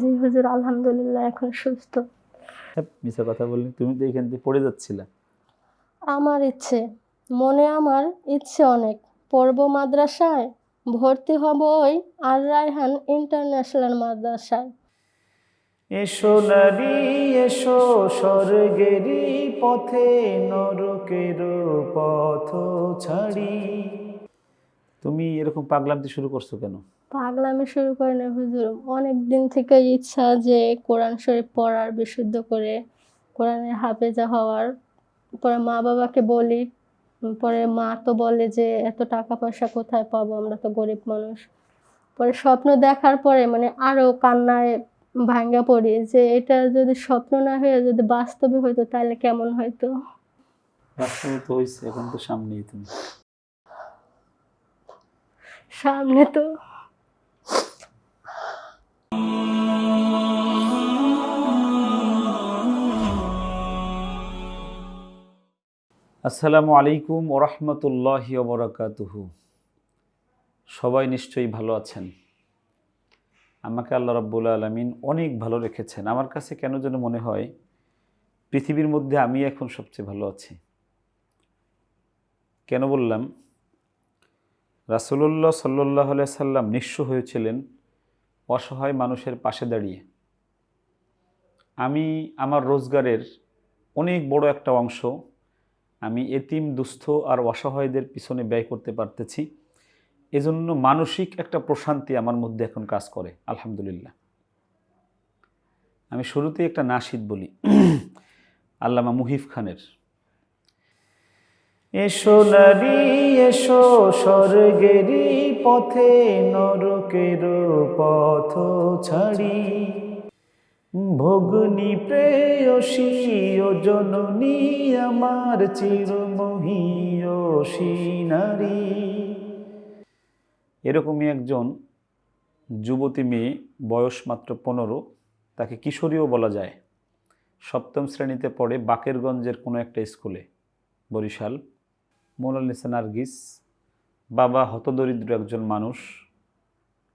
জি হুজুর আলহামদুলিল্লাহ এখন সুস্থ। হ্যাঁ, কথা বললি তুমি তো এখান থেকে পড়ে যাচ্ছিলে। আমার ইচ্ছে মনে আমার ইচ্ছে অনেক। পড়ব মাদ্রাসায় ভর্তি হব ওই আর রায়হান ইন্টারন্যাশনাল মাদ্রাসায়। এসো নারী এসো স্বর্গেরই পথে নরকের পথ ছাড়ি। তুমি এরকম পাগলামতে শুরু করছ কেন? পাগলামি শুরু করে না হুজুর। অনেক দিন থেকে ইচ্ছা যে কোরআন শরীফ পড়ার বিশুদ্ধ করে কোরআনের হাফেজা হওয়ার। পরে মা বাবাকে বলি পরে মা তো বলে যে এত টাকা পয়সা কোথায় পাবো আমরা তো গরিব মানুষ। পরে স্বপ্ন দেখার পরে মানে আরও কান্নায় ভাঙ্গা পড়ি যে এটা যদি স্বপ্ন না হয়ে যদি বাস্তবে হইতো তাহলে কেমন হয়তো বাস্তবে তো হয়েছে এখন তো সামনেই তুমি। সামনে তো। আসসালামু আলাইকুম ওরহমতুল্লাহি ওবরাকাতুহু সবাই নিশ্চয়ই ভালো আছেন। আমাকে আল্লাহ রাব্বুল আলমিন অনেক ভালো রেখেছেন। আমার কাছে কেন যেন মনে হয়, পৃথিবীর মধ্যে আমি এখন সবচেয়ে ভালো আছি। কেন বললাম? রাসুলুল্লাহ সাল্লাহ সাল্লাম নিঃস্ব হয়েছিলেন অসহায় মানুষের পাশে দাঁড়িয়ে। আমি আমার রোজগারের অনেক বড় একটা অংশ আমি এতিম, দুস্থ আর অসহায়দের পিছনে ব্যয় করতে পারতেছি। এজন্য মানসিক একটা প্রশান্তি আমার মধ্যে এখন কাজ করে, আলহামদুলিল্লাহ। আমি শুরুতেই একটা নাশিদ বলি, আল্লামা মুহিফ খানের। এসো নারী, এসো স্বর্গেরই পথে, নরকের পথ ছাড়ি। ভগ্নি প্রেয়সী ও জননী, আমার চিরমহীয়সী নারী। এরকমই একজন যুবতী মেয়ে, বয়স মাত্র পনেরো, তাকে কিশোরীও বলা যায়। সপ্তম শ্রেণীতে পড়ে বাকেরগঞ্জের কোনো একটা স্কুলে, বরিশাল। মোনালিসা নার্গিস, বাবা হতদরিদ্র একজন মানুষ,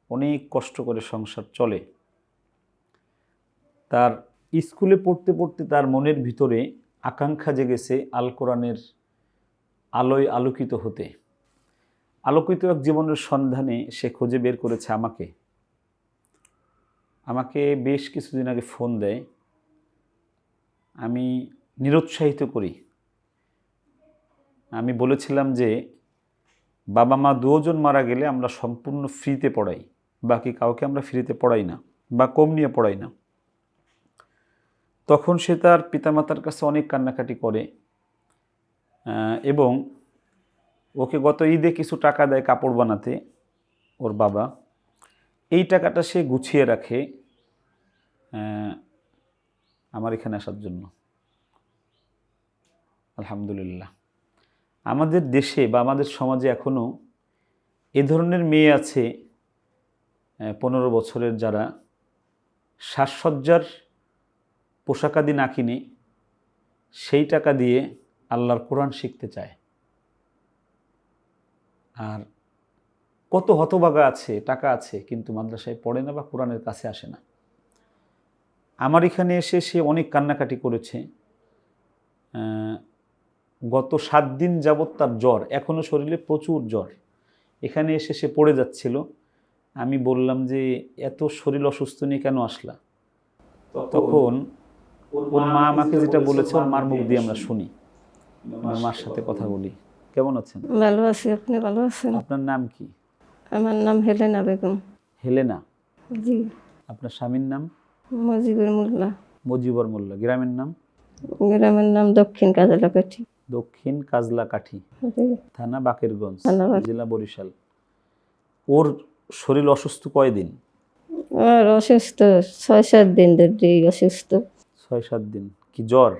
অনেক কষ্ট করে সংসার চলে। তার স্কুলে পড়তে পড়তে তার মনের ভিতরে আকাঙ্ক্ষা জেগেছে আল কোরআনের আলোয় আলোকিত হতে। আলোকিত এক জীবনের সন্ধানে সে খুঁজে বের করেছে আমাকে। আমাকে বেশ কিছুদিন আগে ফোন দেয়। আমি নিরুৎসাহিত করি। আমি বলেছিলাম যে বাবা মা দুজন মারা গেলে আমরা সম্পূর্ণ ফ্রিতে পড়াই, বাকি কাউকে আমরা ফ্রিতে পড়াই না বা কম নিয়ে পড়াই না। তখন সে তার পিতামাতার কাছে অনেক কান্নাকাটি করে এবং ওকে গত ঈদে কিছু টাকা দেয় কাপড় বানাতে ওর বাবা। এই টাকাটা সে গুছিয়ে রাখে আমার এখানে আসার জন্য। আলহামদুলিল্লাহ। আমাদের দেশে বা আমাদের সমাজে এখনও এ ধরনের মেয়ে আছে পনেরো বছরের যারা সাজসজ্জার পোশাকাদি না কিনে সেই টাকা দিয়ে আল্লাহর কোরআন শিখতে চায়। আর কত হতবাগা আছে, টাকা আছে, কিন্তু মাদ্রাসায় পড়ে না বা কোরআনের কাছে আসে না। আমার এখানে এসে সে অনেক কান্নাকাটি করেছে। গত সাত দিন যাবৎ তার জ্বর এখনও শরীরে প্রচুর জ্বর। এখানে এসে সে পড়ে যাচ্ছিল। আমি বললাম যে এত শরীর অসুস্থ নিয়ে কেন আসলা? তখন ওর মা আমাকে যেটা বলেছে ওর মার মুখ দিয়ে আমরা শুনি। আমার মার সাথে কথা বলি। কেমন আছেন? ভালো আছি আপনি ভালো আছেন? আপনার নাম কি? আমার নাম হেলেনা বেগম। হেলেনা? জি। আপনার স্বামীর নাম? মজিবুর মোল্লা। মজিবর মোল্লা। গ্রামের নাম? গ্রামের নাম দক্ষিণ কাজালাকাঠি দক্ষিণ কাজলাকাঠি থানা বাকেরগঞ্জ জেলা বরিশাল। ওর শরীর অসুস্থ কয়দিন? আর অসুস্থ ছয় সাত দিন ধরে অসুস্থ। ছয় সাত দিন। কি জ্বর?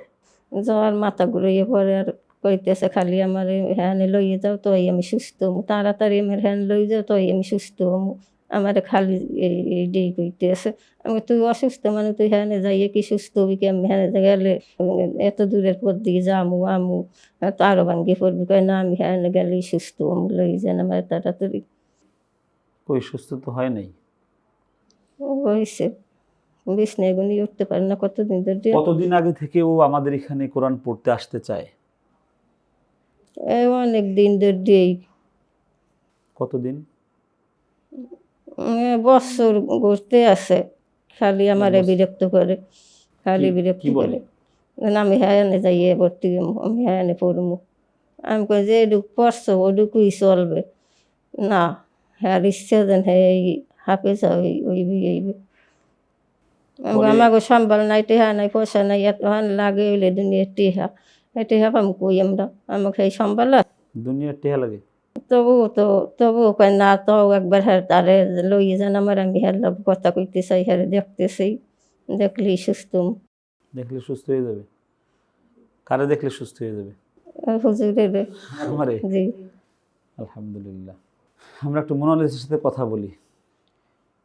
জ্বর মাথা ঘুরিয়ে পড়ে আর কইতেছে খালি আমার হ্যান লইয়ে যাও তোই আমি সুস্থ তাড়াতাড়ি আমার হ্যান লই যাও তোই আমি সুস্থ আমার খালি এই- ডেই কইতেছে আমি তুই অসুস্থ মানে তুই হ্যানে যাইয়ে কি সুস্থ হবি কি? আমি হ্যানে গেলে এত দূরের পর দিকে যামু আমু তো আরও ভাঙ্গি পড়বি। কয় না আমি হ্যানে গেলে সুস্থ হমু লই যেন আমার তাড়াতাড়ি। কই সুস্থ তো হয় নাই? হয়েছে বিছনায় গুনি উঠতে পারে না কতদিন ধরে? কতদিন আগে থেকে ও আমাদের এখানে কোরআন পড়তে আসতে চায়? অনেক দিন ধরে কতদিন? বছর ঘুরতে আছে খালি আমারে। বিরক্ত করে। খালি বিরক্ত করে। আমি হ্যাঁ যাইয়ে ভর্তি আমি হ্যাঁ পড়ব আমি কই যে এটুক পড়ছো ওটুকুই চলবে। না হ্যাঁ ইচ্ছা যেন হ্যাঁ এই হাফে যাও ওইবি এইবি আমাকে সম্বল নাই টেহা নাই পয়সা নাই এত হান লাগে হইলে দুনিয়ার টেহা। এই টেহা পাম কই আমরা? আমাকে সেই সম্বল আছে? দুনিয়ার টেহা লাগে? তবু তো তবু কয় না তো একবার হ্যাঁ তারে লই যান আমার আমি হ্যার লগ কথা কইতে চাই হ্যাঁ দেখতেছি দেখলি সুস্থ। দেখলে সুস্থ হয়ে যাবে। কারে দেখলে সুস্থ হয়ে যাবে? হুজুরের। আমারে? জি। আলহামদুলিল্লাহ। আমরা একটু মোনালিসার সাথে কথা বলি।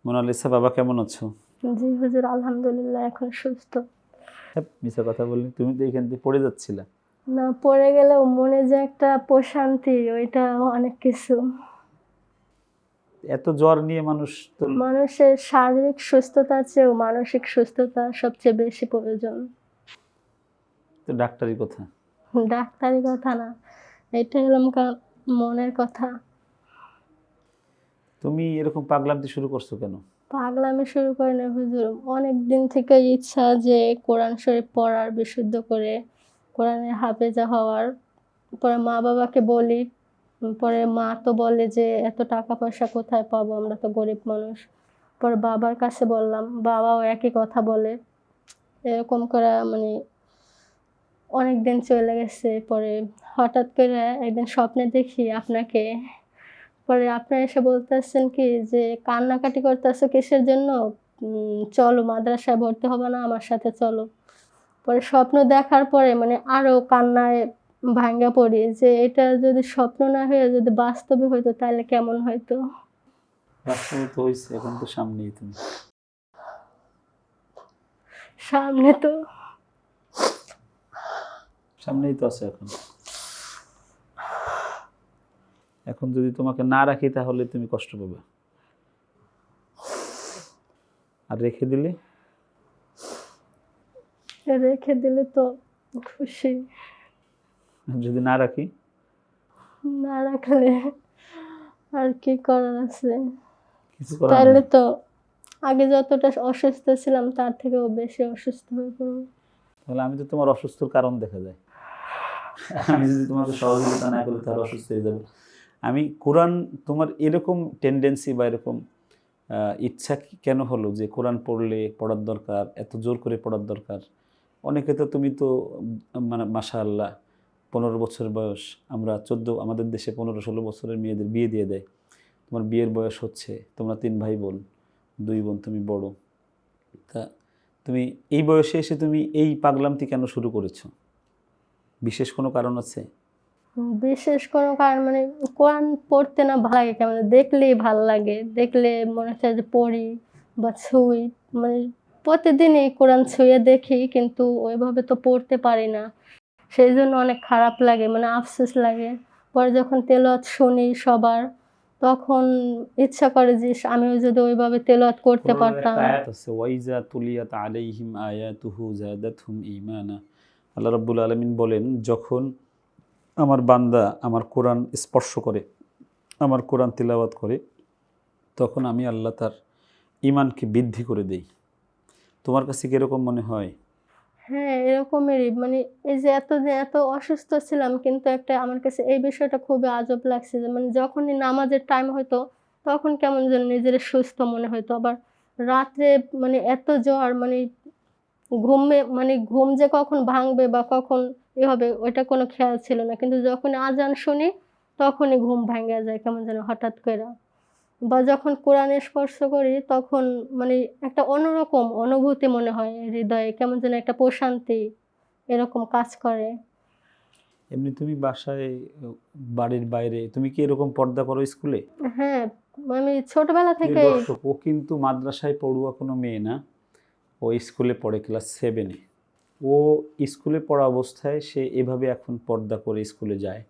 মোনালিসা বাবা কেমন আছো? জি হুজুর আলহামদুলিল্লাহ এখন সুস্থ। হ্যাঁ মিশা কথা বললি তুমি তো এখান থেকে পড়ে যাচ্ছিলা। না পড়ে গেলেও মনে যে একটা প্রশান্তি ওইটা অনেক কিছু। এত জ্বর নিয়ে মানুষ তো মানুষের শারীরিক সুস্থতার চেয়েও মানসিক সুস্থতা সবচেয়ে বেশি প্রয়োজন। তো ডাক্তারি কথা? ডাক্তারি কথা না এটা কা- মনের কথা। তুমি এরকম পাগলামতি শুরু করছ কেন? পাগলামি শুরু করে না হুজুর অনেক দিন থেকে ইচ্ছা যে কোরআন শরীফ পড়ার বিশুদ্ধ করে কোরআনের হাফেজা হওয়ার, পরে মা বাবাকে বলি, পরে মা তো বলে যে, এত টাকা পয়সা কোথায় পাবো? আমরা তো গরিব মানুষ। পরে বাবার কাছে বললাম, বাবাও একই কথা বলে, এরকম করে মানে অনেক দিন চলে গেছে, পরে হঠাৎ করে একদিন স্বপ্নে দেখি আপনাকে, পরে আপনারা এসে বলতেছেন কি যে, কান্নাকাটি করতেছো কিসের জন্য? চলো, মাদ্রাসায় ভর্তি হবে না, আমার সাথে চলো। পরে স্বপ্ন দেখার পরে মানে আরও কান্নায় ভাঙ্গা পড়ি যে এটা যদি স্বপ্ন না হয়ে যদি বাস্তবে হইতো তাহলে কেমন হইতো? বাস্তবে তো হয়েছে এখন তো সামনেই তুমি। সামনে তো। সামনেই তো আছে এখন। এখন যদি তোমাকে না রাখি তাহলে তুমি কষ্ট পাবে। আর রেখে দিলে? রেখে দিলে তো খুশি। যদি না রাখি? না রাখলে আর কি করার আছে? তাহলে তো আগে যতটা অসুস্থ ছিলাম তার থেকেও বেশি অসুস্থ হয়ে পড়ব তাহলে আমি তো তোমার অসুস্থর কারণ দেখা যায়। আমি যদি তোমাকে সহযোগিতা না করি তাহলে অসুস্থ হয়ে যাবে। আমি কোরআন তোমার এরকম টেন্ডেন্সি বা এরকম ইচ্ছা কি- কেন হলো যে কোরআন পড়লে পড়ার দরকার এত জোর করে পড়ার দরকার? অনেকে তো তুমি তো মানে মাশা আল্লাহ পনেরো বছর বয়স, আমরা চোদ্দ, আমাদের দেশে পনেরো ষোলো বছরের মেয়েদের বিয়ে দিয়ে দেয়। তোমার বিয়ের বয়স হচ্ছে, তোমরা তিন ভাই বোন, দুই বোন, তুমি বড়। তা তুমি এই বয়সে এসে তুমি এই পাগলামটি কেন শুরু করেছ? বিশেষ কোনো কারণ আছে? বিশেষ কোনো কারণ মানে কোরআন পড়তে না ভালো লাগে, কেমন দেখলেই ভালো লাগে, দেখলে মনে হচ্ছে যে পড়ি বা ছুঁই মানে প্রতিদিনই কোরআন ছুঁয়ে দেখি কিন্তু ওইভাবে তো পড়তে পারি না। সেই জন্য অনেক খারাপ লাগে মানে আফসোস লাগে। পরে যখন তেলত শুনি সবার তখন ইচ্ছা করে যে আমিও যদি ওইভাবে তেলত করতে পারতাম। একটা আয়াত আছে ওয়াইজা তুলিয়াত আলাইহিম আয়াতুহু জাদাতহুম ঈমানা। আল্লাহ রাব্বুল আলামিন বলেন যখন আমার বান্দা আমার কোরআন স্পর্শ করে আমার কোরআন তিলাওয়াত করে তখন আমি আল্লাহ তার ঈমানকে বৃদ্ধি করে দেই। তোমার কাছে কীরকম মনে হয়? হ্যাঁ এরকমেরই। মানে এই যে এত এত অসুস্থ ছিলাম, কিন্তু একটা আমার কাছে এই বিষয়টা খুবই আজব লাগছে যে মানে যখনই নামাজের টাইম হতো তখন কেমন যেন নিজের সুস্থ মনে হতো আবার রাত্রে মানে এত জ্বর মানে ঘুমে মানে ঘুম যে কখন ভাঙবে বা কখন এ হবে, ওইটা কোনো খেয়াল ছিল না। কিন্তু যখন আজান শুনি, তখনই ঘুম ভাঙে যায় কেমন যেন হঠাৎ করে বা যখন কোরআন স্পর্শ করি তখন মানে একটা অন্যরকম অনুভূতি মনে হয় হৃদয়ে। কেমন যেন একটা প্রশান্তি এরকম কাজ করে। এমনি তুমি বাসায় বাড়ির বাইরে তুমি কি এরকম পর্দা করো স্কুলে? হ্যাঁ আমি ছোটবেলা থেকে ও কিন্তু মাদ্রাসায় পড়ুয়া কোনো মেয়ে না। ও স্কুলে পড়ে ক্লাস সেভেনে ও স্কুলে পড়া অবস্থায় সে এভাবে এখন পর্দা করে স্কুলে যায়।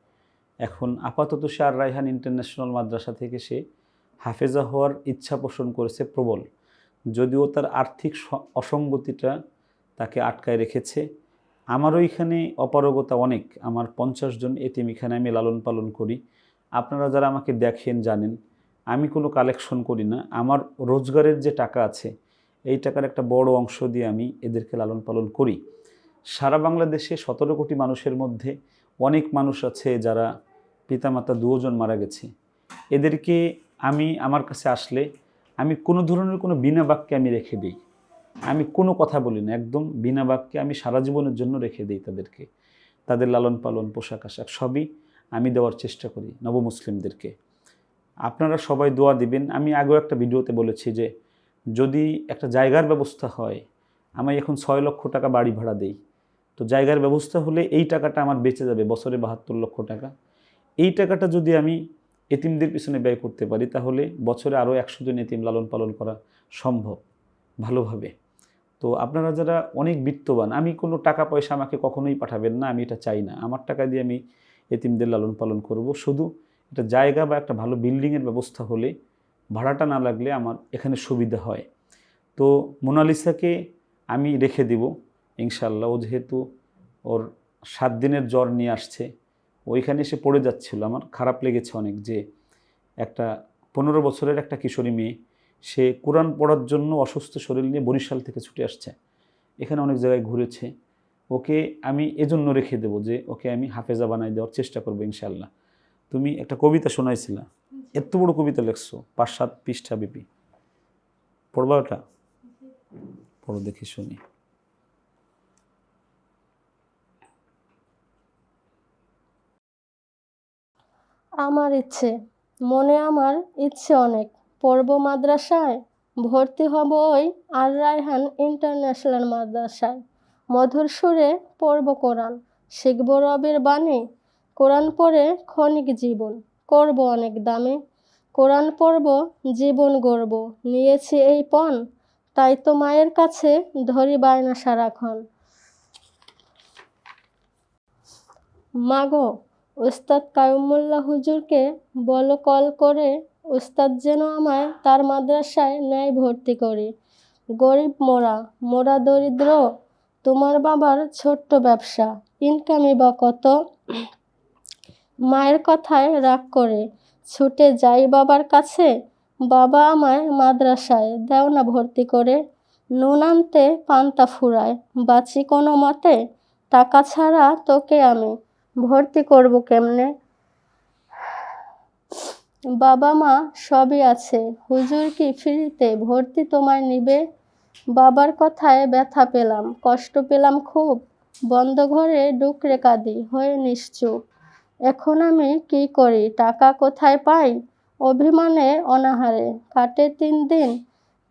এখন আপাতত সে আর রায়হান ইন্টারন্যাশনাল মাদ্রাসা থেকে সে হাফেজা হওয়ার ইচ্ছা পোষণ করেছে প্রবল। যদিও তার আর্থিক অসঙ্গতিটা তাকে আটকায় রেখেছে। আমারও এখানে অপারগতা অনেক। আমার পঞ্চাশ জন এতিম এখানে আমি লালন পালন করি। আপনারা যারা আমাকে দেখেন, জানেন, আমি কোনো কালেকশন করি না। আমার রোজগারের যে টাকা আছে, এই টাকার একটা বড় অংশ দিয়ে আমি এদেরকে লালন পালন করি। সারা বাংলাদেশে সতেরো কোটি মানুষের মধ্যে অনেক মানুষ আছে যারা পিতামাতা দুজন মারা গেছে। এদেরকে আমি আমার কাছে আসলে আমি কোনো ধরনের কোনো বিনা বাক্যে আমি রেখে দিই। আমি কোনো কথা বলি না, একদম বিনা বাক্যে আমি সারা জীবনের জন্য রেখে দিই তাদেরকে। তাদের লালন পালন, পোশাক আশাক সবই আমি দেওয়ার চেষ্টা করি নবমুসলিমদেরকে আপনারা সবাই দোয়া দিবেন। আমি আগেও একটা ভিডিওতে বলেছি যে, যদি একটা জায়গার ব্যবস্থা হয়, আমি এখন ছয় লক্ষ টাকা বাড়ি ভাড়া দেই। তো জায়গার ব্যবস্থা হলে এই টাকাটা আমার বেঁচে যাবে, বছরে বাহাত্তর লক্ষ টাকা। এই টাকাটা যদি আমি এতিমদের পিছনে ব্যয় করতে পারি, তাহলে বছরে আরও একশো জন এতিম লালন পালন করা সম্ভব ভালোভাবে। তো আপনারা যারা অনেক বিত্তবান, আমি কোনো টাকা পয়সা আমাকে কখনোই পাঠাবেন না, আমি এটা চাই না। আমার টাকা দিয়ে আমি এতিমদের লালন পালন করব। শুধু একটা জায়গা বা একটা ভালো বিল্ডিংয়ের ব্যবস্থা হলে, ভাড়াটা না লাগলে আমার এখানে সুবিধা হয়। তো মোনালিসাকে আমি রেখে দিব ইনশাল্লাহ ও যেহেতু ওর সাত দিনের জ্বর নিয়ে আসছে ওইখানে এসে পড়ে যাচ্ছিল। আমার খারাপ লেগেছে অনেক যে একটা পনেরো বছরের একটা কিশোরী মেয়ে সে কোরআন পড়ার জন্য অসুস্থ শরীর নিয়ে বরিশাল থেকে ছুটে আসছে। এখানে অনেক জায়গায় ঘুরেছে। ওকে আমি এজন্য রেখে দেবো যে ওকে আমি হাফেজা বানাই দেওয়ার চেষ্টা করব ইনশাল্লাহ তুমি একটা কবিতা শোনাইছিলা। এত বড় কবিতা লেখছো পাঁচ সাত পৃষ্ঠা বিপি পড়বা ওটা? পড়ো দেখি শুনি। আমার ইচ্ছে। মনে আমার ইচ্ছে অনেক। পড়ব মাদ্রাসায়? ভর্তি হব ওই আর রায়হান ইন্টারন্যাশনাল মাদ্রাসায়। মধুর সুরে পড়ব কোরআন। শিখব রবের বাণী। কোরআন পড়ে ক্ষণিক জীবন। করব অনেক দামে। কোরআন পড়ব, জীবন গড়ব। নিয়েছি এই পণ। তাই তো মায়ের কাছে ধরি বায়না সারাক্ষণ। মাগো ওস্তাদ কায়ুমুল্লাহ হুজুরকে বল কল করে ওস্তাদ যেন আমায় তার মাদ্রাসায় নেয় ভর্তি করে। গরিব মোরা মোরা দরিদ্র, তোমার বাবার ছোট্ট ব্যবসা ইনকামই বা কত? মায়ের কথায় রাগ করে, ছুটে যাই বাবার কাছে, বাবা আমায় মাদ্রাসায় দেও না ভর্তি করে, নুন আনতে পান্তা ফুরায়, বাঁচি কোনো মতে, টাকা ছাড়া তোকে আমি। ভর্তি করব কেমনে? বাবা মা সবই আছে। হুজুর কি ফ্রিতে ভর্তি তোমায় নিবে? বাবার কথায় ব্যথা পেলাম, কষ্ট পেলাম খুব। বন্ধ ঘরে ডুকরে কাঁদি, হয়ে নিশ্চুপ। এখন আমি কি করি? টাকা কোথায় পাই? অভিমানে অনাহারে। কাটে তিন দিন,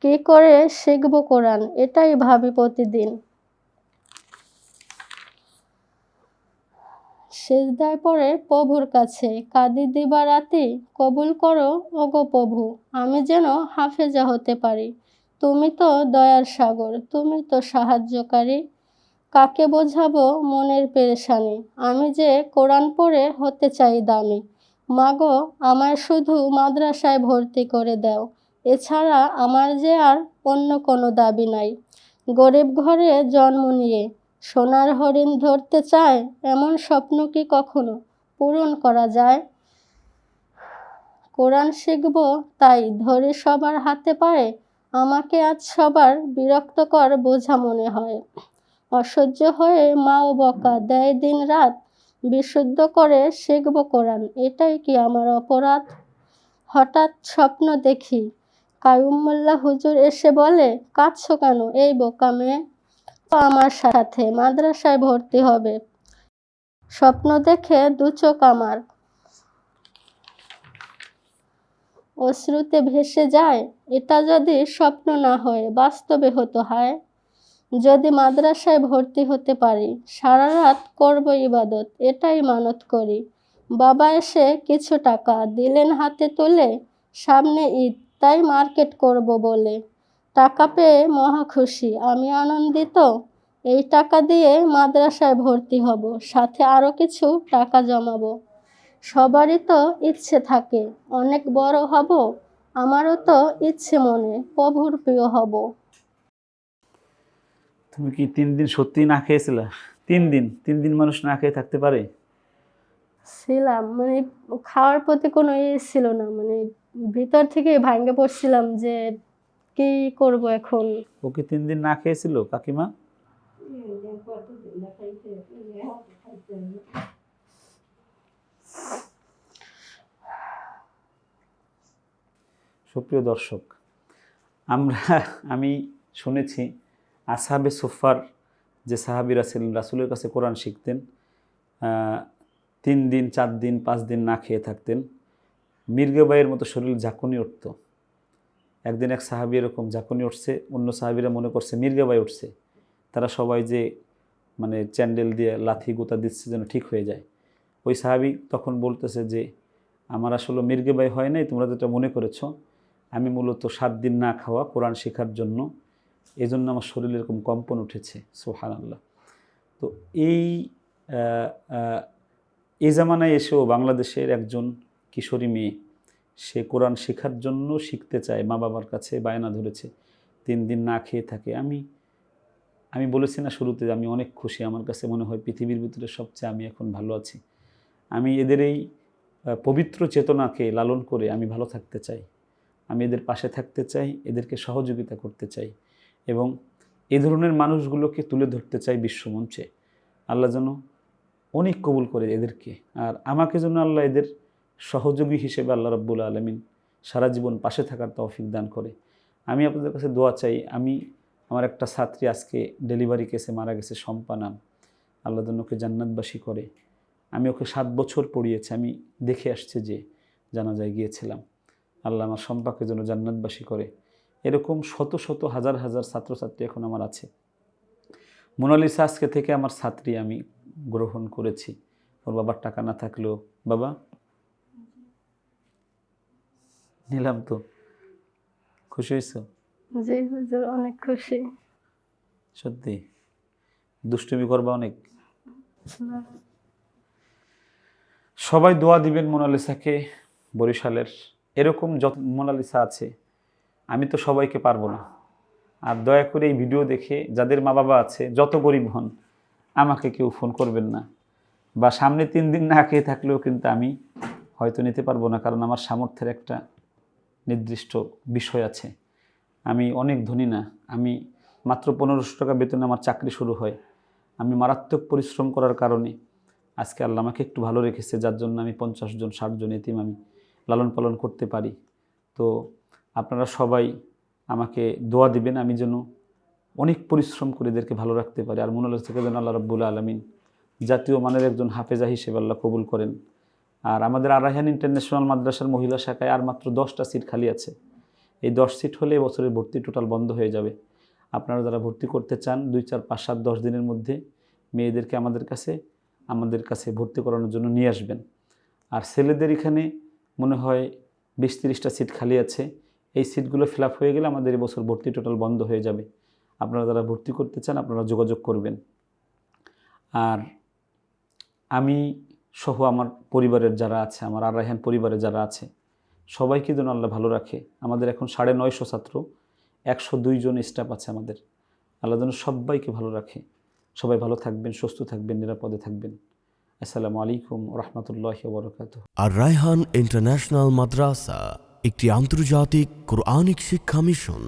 কি করে শিখব কোরআন? এটাই ভাবি প্রতিদিন। সেজদায় পড়ে প্রভুর কাছে। কাঁদি দিবা রাতি, কবুল করো ওগো প্রভু, আমি যেন হাফেজা হতে পারি। তুমি তো দয়ার সাগর, তুমি তো সাহায্যকারী। কাকে বোঝাবো মনের পেরেশানি? আমি যে কোরআন পড়ে হতে চাই দামি। মাগো, আমায় শুধু মাদ্রাসায় ভর্তি করে দাও। এছাড়া আমার যে আর অন্য কোনো দাবি নাই। গরিব ঘরে জন্ম নিয়ে সোনার হরিণ ধরতে চায়, এমন স্বপ্ন কি কখনো পূরণ করা যায়? কোরআন শিখব, তাই ধরে সবার হাতে পায়ে, আমাকে আজ সবার বিরক্তকর বোঝা মনে হয়। অসহ্য হয়ে মাও বকা দেয় দিন রাত, বিশুদ্ধ করে শিখব কোরআন, এটাই কি আমার অপরাধ? হঠাৎ স্বপ্ন দেখি কায়ুম মোল্লা হুজুর এসে বলে, কাঁদছো কেন এই বোকা মেয়ে? আমার সাথে মাদ্রাসায় ভর্তি হবে। স্বপ্ন দেখে দু চোখ আমার। অশ্রুতে ভেসে যায়, এটা যদি স্বপ্ন না হয়, বাস্তবে হতো হয়। যদি মাদ্রাসায় ভর্তি হতে পারি, সারা রাত করব ইবাদত, এটাই মানত করি। বাবা এসে কিছু টাকা দিলেন হাতে তুলে, সামনে ঈদ, তাই মার্কেট করব বলে। টাকা পেয়ে মহা খুশি। আমি আনন্দিত। এই টাকা দিয়ে মাদ্রাসায় ভর্তি হব। সাথে আরও কিছু টাকা জমাবো। সবারই তো ইচ্ছে থাকে। অনেক বড় হব। আমারও তো ইচ্ছে মনে। প্রভুর প্রিয় হব। তুমি কি তিন দিন সত্যি না খেয়েছিলা? তিন দিন? তিন দিন মানুষ না খেয়ে থাকতে পারে? ছিলাম। মানে খাওয়ার প্রতি কোনো ইয়ে ছিল না। মানে ভিতর থেকে ভাঙ্গে পড়ছিলাম যে কি করব এখন? ও কি তিন দিন না খেয়েছিল কাকিমা? সুপ্রিয় দর্শক, আমরা, আমি শুনেছি আসাবে সোফার যে সাহাবিরা ছিলেন, রাসুলের কাছে কোরআন শিখতেন তিন দিন, চার দিন, পাঁচ দিন না খেয়ে থাকতেন। মির্গেবাইয়ের মতো শরীর ঝাঁকুনি উঠত। একদিন এক সাহাবি এরকম ঝাঁকুনি উঠছে, অন্য সাহাবিরা মনে করছে মির্গেবাই উঠছে। তারা সবাই যে মানে চ্যান্ডেল দিয়ে লাথি গোতা দিচ্ছে যেন ঠিক হয়ে যায়। ওই সাহাবি তখন বলতেছে যে, আমার আসলে মির্গেবাই হয় নাই, তোমরা যেটা মনে করেছ, আমি মূলত সাত দিন না খাওয়া কোরআন শেখার জন্য এই জন্য আমার শরীরে এরকম কম্পন উঠেছে। সোহান আল্লাহ তো এই এই জামানায় এসেও বাংলাদেশের একজন কিশোরী মেয়ে সে কোরআন শেখার জন্য শিখতে চায়, মা বাবার কাছে বায়না ধরেছে, তিন দিন না খেয়ে থাকে। আমি আমি বলেছি না শুরুতে, আমি অনেক খুশি, আমার কাছে মনে হয় পৃথিবীর ভিতরে সবচেয়ে আমি এখন ভালো আছি। আমি এদের এই পবিত্র চেতনাকে লালন করে আমি ভালো থাকতে চাই। আমি এদের পাশে থাকতে চাই, এদেরকে সহযোগিতা করতে চাই এবং এই ধরনের মানুষগুলোকে তুলে ধরতে চাই বিশ্বমঞ্চে। আল্লাহ যেন অনেক কবুল করে এদেরকে। আর আমাকে যেন আল্লাহ এদের সহযোগী হিসেবে আল্লাহ রব্বুল আলমিন সারা জীবন পাশে থাকার তৌফিক দান করে। আমি আপনাদের কাছে দোয়া চাই, আমি আমার একটা ছাত্রী আজকে ডেলিভারি কেসে মারা গেছে, শম্পা নাম। আল্লাহ ওকে জান্নাতবাসী করে। আমি ওকে সাত বছর পড়িয়েছি, আমি দেখে আসছি যে জানাজায় গিয়েছিলাম। আল্লাহ আমার সম্পাকে যেন জান্নাতবাসী করে। এরকম শত শত হাজার হাজার ছাত্রছাত্রী এখন আমার আছে। মোনালিসা আজকে থেকে আমার ছাত্রী আমি গ্রহণ করেছি। ওর বাবার টাকা না থাকলেও। বাবা নিলাম তো। খুশি হয়েছো? জি হুজুর অনেক খুশি। সত্যি? দুষ্টুমি করবা অনেক? সবাই দোয়া দিবেন মোনালিসাকে বরিশালের। এরকম যত মোনালিসা আছে আমি তো সবাইকে পারব না। আর দয়া করে এই ভিডিও দেখে যাদের মা বাবা আছে যত গরিব হন আমাকে কেউ ফোন করবেন না। বা সামনে তিন দিন না খেয়ে থাকলেও কিন্তু আমি হয়তো নিতে পারব না কারণ আমার সামর্থ্যের একটা নির্দিষ্ট বিষয় আছে। আমি অনেক ধনী না। আমি মাত্র পনেরোশো টাকা বেতনে আমার চাকরি শুরু হয়। আমি মারাত্মক পরিশ্রম করার কারণে আজকে আল্লাহ আমাকে একটু ভালো রেখেছে, যার জন্য আমি পঞ্চাশ জন, ষাট জন এতিম আমি লালন পালন করতে পারি। তো আপনারা সবাই আমাকে দোয়া দিবেন, আমি যেন অনেক পরিশ্রম করে এদেরকে ভালো রাখতে পারি। আর মনে থেকে যেন আল্লাহ রব্বুল আলমিন জাতীয় মানের একজন হাফেজা হিসেবে আল্লাহ কবুল করেন। আর আমাদের আরাহান ইন্টারন্যাশনাল মাদ্রাসার মহিলা শাখায় আর মাত্র দশটা সিট খালি আছে। এই দশ সিট হলে এবছরের ভর্তি টোটাল বন্ধ হয়ে যাবে। আপনারা যারা ভর্তি করতে চান, দুই, চার, পাঁচ, সাত, দশ দিনের মধ্যে মেয়েদেরকে আমাদের কাছে আমাদের কাছে ভর্তি করানোর জন্য নিয়ে আসবেন। আর ছেলেদের এখানে মনে হয় বিশ, তিরিশটা সিট খালি আছে। এই সিটগুলো ফিল হয়ে গেলে আমাদের এবছর ভর্তি টোটাল বন্ধ হয়ে যাবে। আপনারা যারা ভর্তি করতে চান, আপনারা যোগাযোগ করবেন। আর আমি সহ আমার পরিবারের যারা আছে, আমার আর রায়হান পরিবারের যারা আছে, সবাইকে যেন আল্লাহ ভালো রাখে। আমাদের এখন সাড়ে নয়শো ছাত্র, একশো দুইজন স্টাফ আছে আমাদের। আল্লাহ যেন সবাইকে ভালো রাখে। সবাই ভালো থাকবেন, সুস্থ থাকবেন, নিরাপদে থাকবেন। আসসালামু আলাইকুম রহমতুল্লাহ বরকাত আর রায়হান ইন্টারন্যাশনাল মাদ্রাসা, একটি আন্তর্জাতিক কোরআনিক শিক্ষা মিশন।